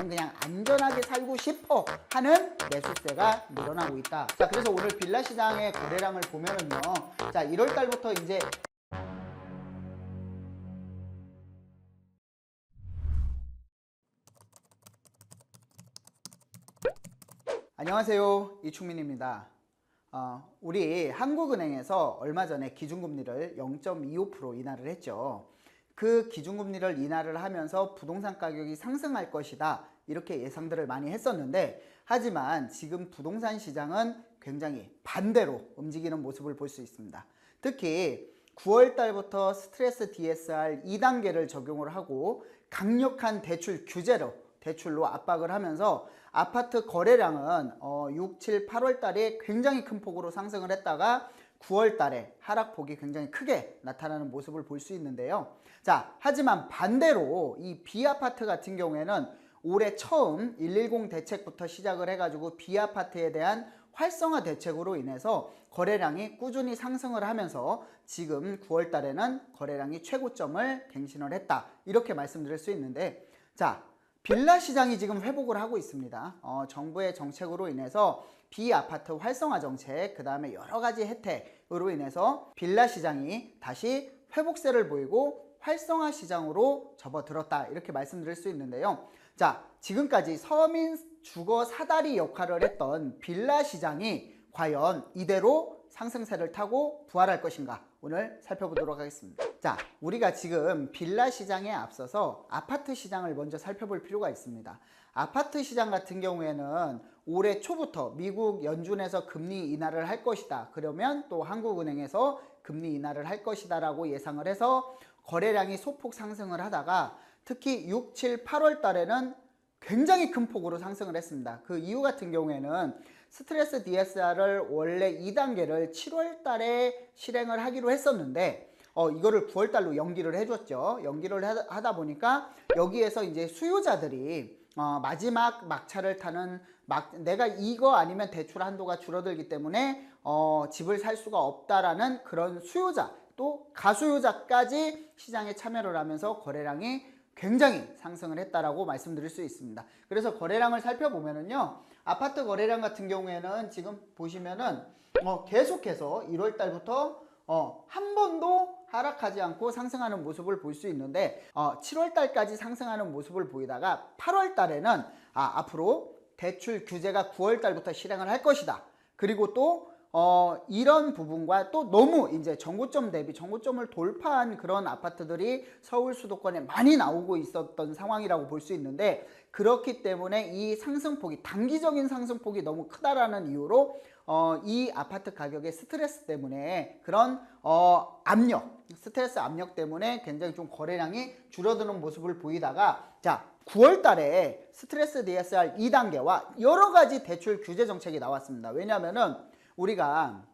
나는 그냥 안전하게 살고 싶어 하는 매수세가 늘어나고 있다. 자, 그래서 오늘 빌라 시장의 거래량을 보면은요. 자, 1월 달부터 이제 안녕하세요. 이충민입니다. 어, 우리 한국은행에서 얼마 전에 기준금리를 0.25% 인하를 했죠. 그 기준금리를 인하를 하면서 부동산 가격이 상승할 것이다. 이렇게 예상들을 많이 했었는데, 하지만 지금 부동산 시장은 굉장히 반대로 움직이는 모습을 볼 수 있습니다. 특히 9월 달부터 스트레스 DSR 2단계를 적용을 하고 강력한 대출 규제로 대출로 압박을 하면서 아파트 거래량은 어, 6, 7, 8월 달에 굉장히 큰 폭으로 상승을 했다가 9월 달에 하락폭이 굉장히 크게 나타나는 모습을 볼 수 있는데요. 자, 하지만 반대로 이 B아파트 같은 경우에는 올해 처음 110 대책부터 시작을 해가지고 B아파트에 대한 활성화 대책으로 인해서 거래량이 꾸준히 상승을 하면서 지금 9월 달에는 거래량이 최고점을 갱신을 했다. 이렇게 말씀드릴 수 있는데 자, 빌라 시장이 지금 회복을 하고 있습니다. 어, 정부의 정책으로 인해서 비아파트 활성화 정책, 그 다음에 여러 가지 혜택으로 인해서 빌라 시장이 다시 회복세를 보이고 활성화 시장으로 접어들었다. 이렇게 말씀드릴 수 있는데요. 자, 지금까지 서민 주거 사다리 역할을 했던 빌라 시장이 과연 이대로 상승세를 타고 부활할 것인가? 오늘 살펴보도록 하겠습니다. 자, 우리가 지금 빌라 시장에 앞서서 아파트 시장을 먼저 살펴볼 필요가 있습니다. 아파트 시장 같은 경우에는 올해 초부터 미국 연준에서 금리 인하를 할 것이다. 그러면 또 한국은행에서 금리 인하를 할 것이다 라고 예상을 해서 거래량이 소폭 상승을 하다가 특히 6, 7, 8월 달에는 굉장히 큰 폭으로 상승을 했습니다. 그 이유 같은 경우에는 스트레스 DSR을 원래 2단계를 7월 달에 실행을 하기로 했었는데 어, 이거를 9월 달로 연기를 해줬죠. 연기를 하- 하다 보니까 여기에서 이제 수요자들이 어, 마지막 막차를 타는 막, 내가 이거 아니면 대출 한도가 줄어들기 때문에 어, 집을 살 수가 없다라는 그런 수요자 또 가수요자까지 시장에 참여를 하면서 거래량이 굉장히 상승을 했다라고 말씀드릴 수 있습니다. 그래서 거래량을 살펴보면은요, 아파트 거래량 같은 경우에는 지금 보시면은 어, 계속해서 1월 달부터 어, 한 번도 하락하지 않고 상승하는 모습을 볼 수 있는데 어, 7월 달까지 상승하는 모습을 보이다가 8월 달에는 아, 앞으로 대출 규제가 9월 달부터 실행을 할 것이다. 그리고 또 어, 이런 부분과 또 너무 이제 정고점 대비 정고점을 돌파한 그런 아파트들이 서울 수도권에 많이 나오고 있었던 상황이라고 볼 수 있는데 그렇기 때문에 이 상승폭이 단기적인 상승폭이 너무 크다라는 이유로 어, 이 아파트 가격의 스트레스 때문에 그런 어, 압력, 스트레스 압력 때문에 굉장히 좀 거래량이 줄어드는 모습을 보이다가 자 9월 달에 스트레스 DSR 2단계와 여러 가지 대출 규제 정책이 나왔습니다. 왜냐하면은 우리가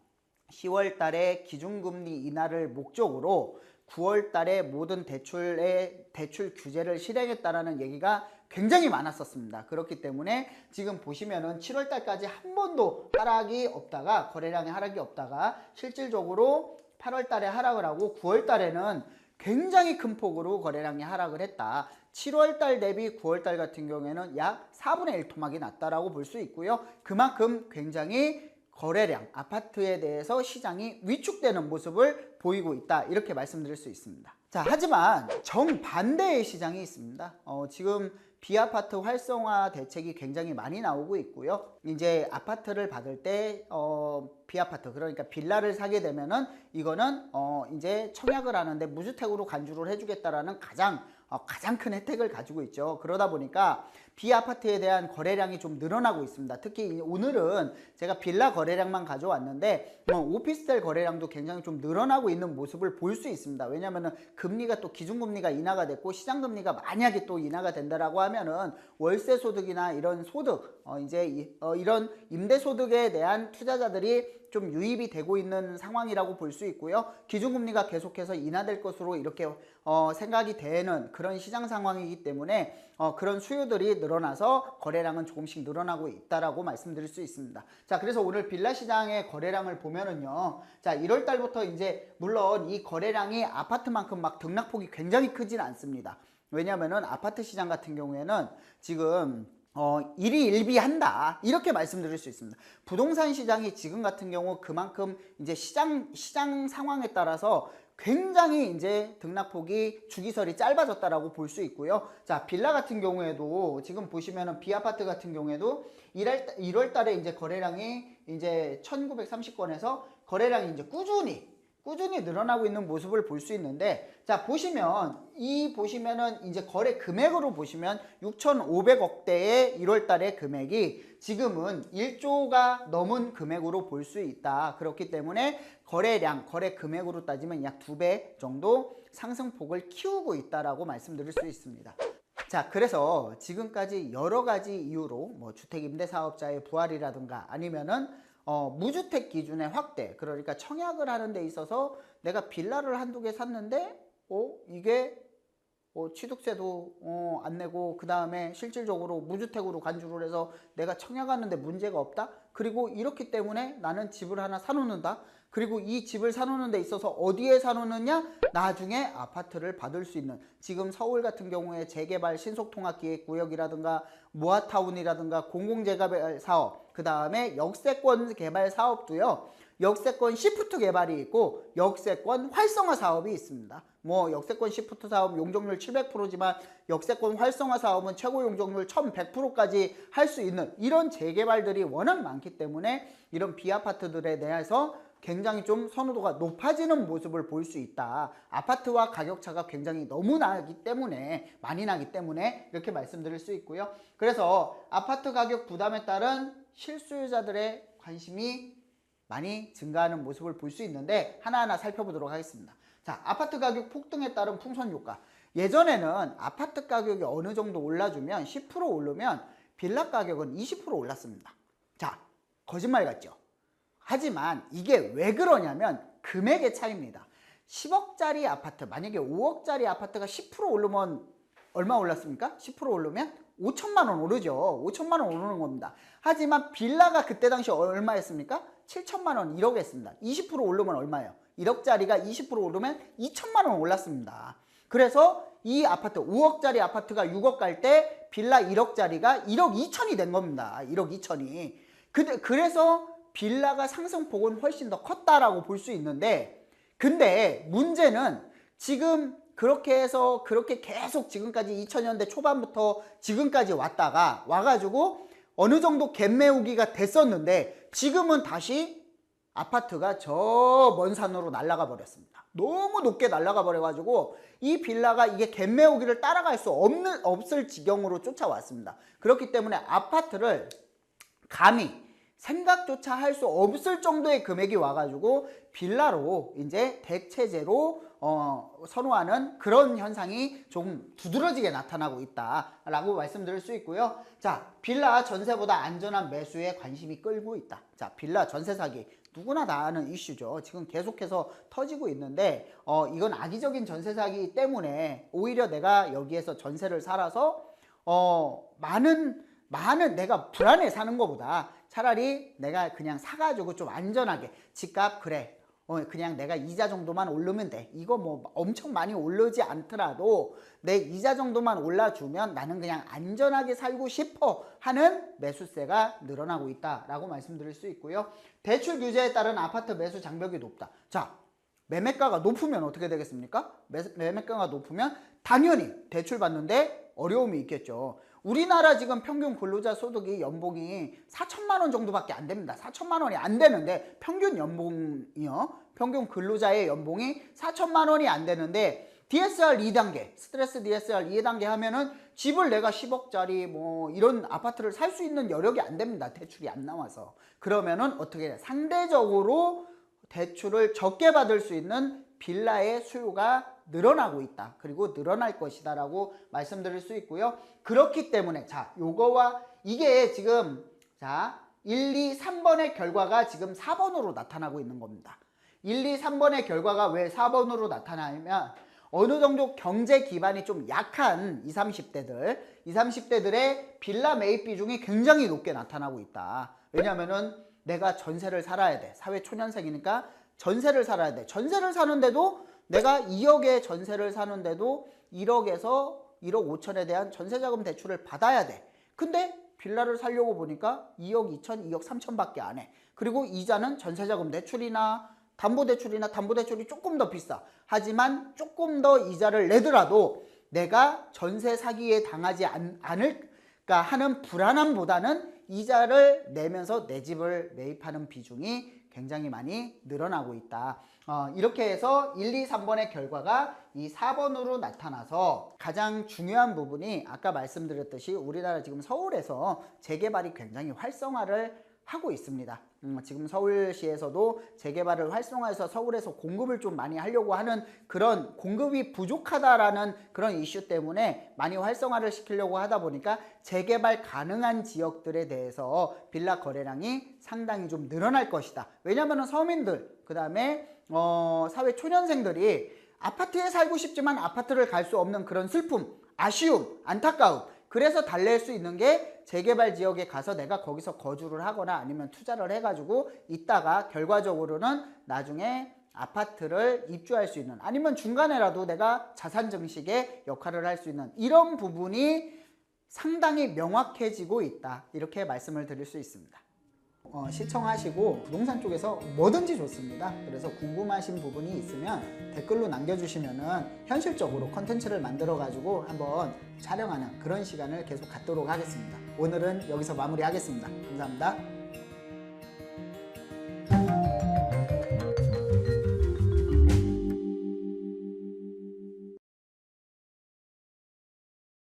10월 달에 기준금리 인하를 목적으로 9월 달에 모든 대출의 대출 규제를 실행했다라는 얘기가 굉장히 많았었습니다. 그렇기 때문에 지금 보시면은 7월 달까지 한 번도 하락이 없다가 거래량의 하락이 없다가 실질적으로 8월 달에 하락을 하고 9월 달에는 굉장히 큰 폭으로 거래량이 하락을 했다. 7월 달 대비 9월 달 같은 경우에는 약 4분의 1 토막이 났다라고 볼 수 있고요. 그만큼 굉장히 거래량, 아파트에 대해서 시장이 위축되는 모습을 보이고 있다. 이렇게 말씀드릴 수 있습니다. 자, 하지만 정반대의 시장이 있습니다. 어, 지금 비아파트 활성화 대책이 굉장히 많이 나오고 있고요. 이제 아파트를 받을 때, 어, 비아파트, 그러니까 빌라를 사게 되면은 이거는, 어, 이제 청약을 하는데 무주택으로 간주를 해주겠다라는 가장 어, 가장 큰 혜택을 가지고 있죠. 그러다 보니까 비아파트에 대한 거래량이 좀 늘어나고 있습니다. 특히 오늘은 제가 빌라 거래량만 가져왔는데 어, 오피스텔 거래량도 굉장히 좀 늘어나고 있는 모습을 볼 수 있습니다. 왜냐하면 기준금리가 또 기준금리가 인하가 됐고 시장금리가 만약에 또 인하가 된다라고 하면은 월세 소득이나 이런 소득 어, 이제 이, 어, 이런 임대 소득에 대한 투자자들이 좀 유입이 되고 있는 상황이라고 볼 수 있고요. 기준금리가 계속해서 인하될 것으로 이렇게 어, 생각이 되는 그런 시장 상황이기 때문에 어, 그런 수요들이 늘어나서 거래량은 조금씩 늘어나고 있다라고 말씀드릴 수 있습니다. 자, 그래서 오늘 빌라 시장의 거래량을 보면은요. 자, 1월 달부터 이제 물론 이 거래량이 아파트만큼 막 등락폭이 굉장히 크진 않습니다. 왜냐하면은 아파트 시장 같은 경우에는 지금 어, 일희일비한다 이렇게 말씀드릴 수 있습니다. 부동산 시장이 지금 같은 경우 그만큼 이제 시장 시장 상황에 따라서 굉장히 이제 등락폭이 주기설이 짧아졌다라고 볼 수 있고요. 자 빌라 같은 경우에도 지금 보시면은 비아파트 같은 경우에도 1월, 1월 달에 이제 거래량이 이제 1930건에서 거래량이 이제 꾸준히 꾸준히 늘어나고 있는 모습을 볼 수 있는데 자 보시면 이 보시면은 이제 거래 금액으로 보시면 6,500억대의 1월 달의 금액이 지금은 1조가 넘은 금액으로 볼 수 있다. 그렇기 때문에 거래량, 거래 금액으로 따지면 약 두 배 정도 상승폭을 키우고 있다라고 말씀드릴 수 있습니다. 자, 그래서 지금까지 여러 가지 이유로 뭐 주택 임대 사업자의 부활이라든가 아니면은 어, 무주택 기준의 확대, 그러니까 청약을 하는 데 있어서 내가 빌라를 한두 개 샀는데, 어, 이게 어, 취득세도 어, 안 내고 그 다음에 실질적으로 무주택으로 간주를 해서 내가 청약하는데 문제가 없다. 그리고 이렇기 때문에 나는 집을 하나 사놓는다. 그리고 이 집을 사놓는 데 있어서 어디에 사놓느냐? 나중에 아파트를 받을 수 있는 지금 서울 같은 경우에 재개발 신속통합기획구역이라든가 모아타운이라든가 공공재개발 사업 그 다음에 역세권 개발 사업도요. 역세권 시프트 개발이 있고 역세권 활성화 사업이 있습니다. 뭐 역세권 시프트 사업 용적률 700%지만 역세권 활성화 사업은 최고 용적률 1100%까지 할 수 있는 이런 재개발들이 워낙 많기 때문에 이런 비아파트들에 대해서 굉장히 좀 선호도가 높아지는 모습을 볼 수 있다. 아파트와 가격 차가 굉장히 너무 나기 때문에 많이 나기 때문에 이렇게 말씀드릴 수 있고요. 그래서 아파트 가격 부담에 따른 실수요자들의 관심이 많이 증가하는 모습을 볼 수 있는데 하나하나 살펴보도록 하겠습니다. 자, 아파트 가격 폭등에 따른 풍선 효과. 예전에는 아파트 가격이 어느 정도 올라주면 10% 오르면 빌라 가격은 20% 올랐습니다. 자, 거짓말 같죠? 하지만 이게 왜 그러냐면 금액의 차이입니다. 10억짜리 아파트, 만약에 5억짜리 아파트가 10% 오르면 얼마 올랐습니까? 10% 오르면 5천만 원 오르죠. 5천만 원 오르는 겁니다. 하지만 빌라가 그때 당시 얼마였습니까? 7천만 원, 1억 했습니다. 20% 오르면 얼마예요? 1억짜리가 20% 오르면 2천만 원 올랐습니다. 그래서 이 아파트 5억짜리 아파트가 6억 갈 때 빌라 1억짜리가 1억 2천이 된 겁니다. 1억 2천이. 그, 그래서 빌라가 상승폭은 훨씬 더 컸다라고 볼 수 있는데 근데 문제는 지금 그렇게 해서 그렇게 계속 지금까지 2000년대 초반부터 지금까지 왔다가 와가지고 어느 정도 갭 메우기가 됐었는데 지금은 다시 아파트가 저 먼 산으로 날아가 버렸습니다. 너무 높게 날아가 버려가지고 이 빌라가 이게 갭 메우기를 따라갈 수 없는 없을 지경으로 쫓아왔습니다. 그렇기 때문에 아파트를 감히 생각조차 할 수 없을 정도의 금액이 와가지고 빌라로 이제 대체제로 어, 선호하는 그런 현상이 조금 두드러지게 나타나고 있다라고 말씀드릴 수 있고요. 자, 빌라 전세보다 안전한 매수에 관심이 끌고 있다. 자, 빌라 전세 사기 누구나 다 아는 이슈죠. 지금 계속해서 터지고 있는데 어, 이건 악의적인 전세 사기 때문에 오히려 내가 여기에서 전세를 살아서 어, 많은 많은 내가 불안해 사는 것보다 차라리 내가 그냥 사가지고 좀 안전하게 집값 그래 어, 그냥 내가 이자 정도만 오르면 돼 이거 뭐 엄청 많이 오르지 않더라도 내 이자 정도만 올라주면 나는 그냥 안전하게 살고 싶어 하는 매수세가 늘어나고 있다라고 말씀드릴 수 있고요 대출 규제에 따른 아파트 매수 장벽이 높다 자 매매가가 높으면 어떻게 되겠습니까? 매, 매매가가 높으면 당연히 대출 받는데 어려움이 있겠죠. 우리나라 지금 평균 근로자 소득이 연봉이 4천만 원 정도밖에 안 됩니다. 4천만 원이 안 되는데 평균 연봉이요. 평균 근로자의 연봉이 4천만 원이 안 되는데 DSR 2단계, 스트레스 DSR 2단계 하면은 집을 내가 10억짜리 뭐 이런 아파트를 살 수 있는 여력이 안 됩니다. 대출이 안 나와서. 그러면은 어떻게 돼? 상대적으로 대출을 적게 받을 수 있는 빌라의 수요가 늘어나고 있다. 그리고 늘어날 것이다 라고 말씀드릴 수 있고요. 그렇기 때문에 자, 요거와 이게 지금 자, 1, 2, 3번의 결과가 지금 4번으로 나타나고 있는 겁니다. 1, 2, 3번의 결과가 왜 4번으로 나타나냐면 어느 정도 경제 기반이 좀 약한 20, 30대들, 20, 30대들의 빌라 매입 비중이 굉장히 높게 나타나고 있다. 왜냐면은 내가 전세를 살아야 돼. 사회 초년생이니까 전세를 살아야 돼. 전세를 사는데도 내가 2억의 전세를 사는데도 1억에서 1억 5천에 대한 전세자금 대출을 받아야 돼. 근데 빌라를 살려고 보니까 2억 2천, 2억 3천밖에 안 해. 그리고 이자는 전세자금 대출이나 담보대출이나 담보대출이 조금 더 비싸. 하지만 조금 더 이자를 내더라도 내가 전세 사기에 당하지 않, 않을까 하는 불안함보다는 이자를 내면서 내 집을 매입하는 비중이 굉장히 많이 늘어나고 있다. 어, 이렇게 해서 1, 2, 3번의 결과가 이 4번으로 나타나서 가장 중요한 부분이 아까 말씀드렸듯이 우리나라 지금 서울에서 재개발이 굉장히 활성화를 하고 있습니다. 음, 지금 서울시에서도 재개발을 활성화해서 서울에서 공급을 좀 많이 하려고 하는 그런 공급이 부족하다라는 그런 이슈 때문에 많이 활성화를 시키려고 하다 보니까 재개발 가능한 지역들에 대해서 빌라 거래량이 상당히 좀 늘어날 것이다. 왜냐하면 서민들 그 다음에 어, 사회 초년생들이 아파트에 살고 싶지만 아파트를 갈 수 없는 그런 슬픔, 아쉬움, 안타까움 그래서 달랠 수 있는 게 재개발 지역에 가서 내가 거기서 거주를 하거나 아니면 투자를 해가지고 있다가 결과적으로는 나중에 아파트를 입주할 수 있는 아니면 중간에라도 내가 자산 증식의 역할을 할 수 있는 이런 부분이 상당히 명확해지고 있다 이렇게 말씀을 드릴 수 있습니다. 어, 시청하시고 부동산 쪽에서 뭐든지 좋습니다. 그래서 궁금하신 부분이 있으면 댓글로 남겨주시면은 현실적으로 컨텐츠를 만들어 가지고 한번 촬영하는 그런 시간을 계속 갖도록 하겠습니다. 오늘은 여기서 마무리 하겠습니다. 감사합니다.